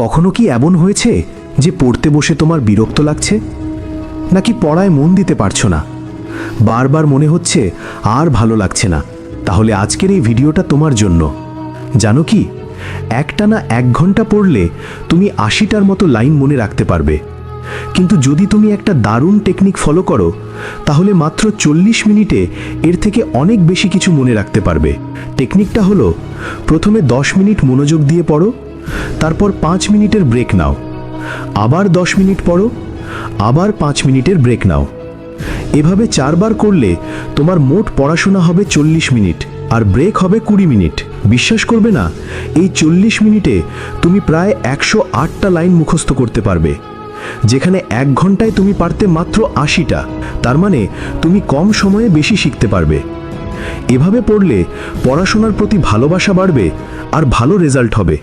কখনো কি এমন হয়েছে যে পড়তে বসে তোমার বিরক্ত লাগছে? নাকি পড়ায় মন দিতে পারছ না? বারবার মনে হচ্ছে আর ভালো লাগছে না। তাহলে আজকের এই ভিডিওটা তোমার জন্য। জানো কি? একটানা এক ঘণ্টা পড়লে তুমি আশিটার মতো লাইন মনে রাখতে পারবে। কিন্তু যদি তুমি একটা দারুণ টেকনিক ফলো করো, তাহলে মাত্র চল্লিশ মিনিটে এর থেকে অনেক বেশি কিছু মনে রাখতে পারবে। টেকনিকটা হলো, প্রথমে দশ মিনিট মনোযোগ দিয়ে পড়ো তারপর পাঁচ মিনিটের ব্রেক নাও। আবার দশ মিনিট পড়ো, আবার পাঁচ মিনিটের ব্রেক নাও। এভাবে চারবার করলে তোমার মোট পড়াশোনা হবে চল্লিশ মিনিট আর ব্রেক হবে কুড়ি মিনিট। বিশ্বাস করবে না? এই চল্লিশ মিনিটে তুমি প্রায় একশো আটটা লাইন মুখস্থ করতে পারবে। যেখানে এক ঘন্টায় তুমি পারতে মাত্র আশিটা। তার মানে তুমি কম সময়ে বেশি শিখতে পারবে। এভাবে পড়লে পড়াশোনার প্রতি ভালোবাসা বাড়বে আর ভালো রেজাল্ট হবে।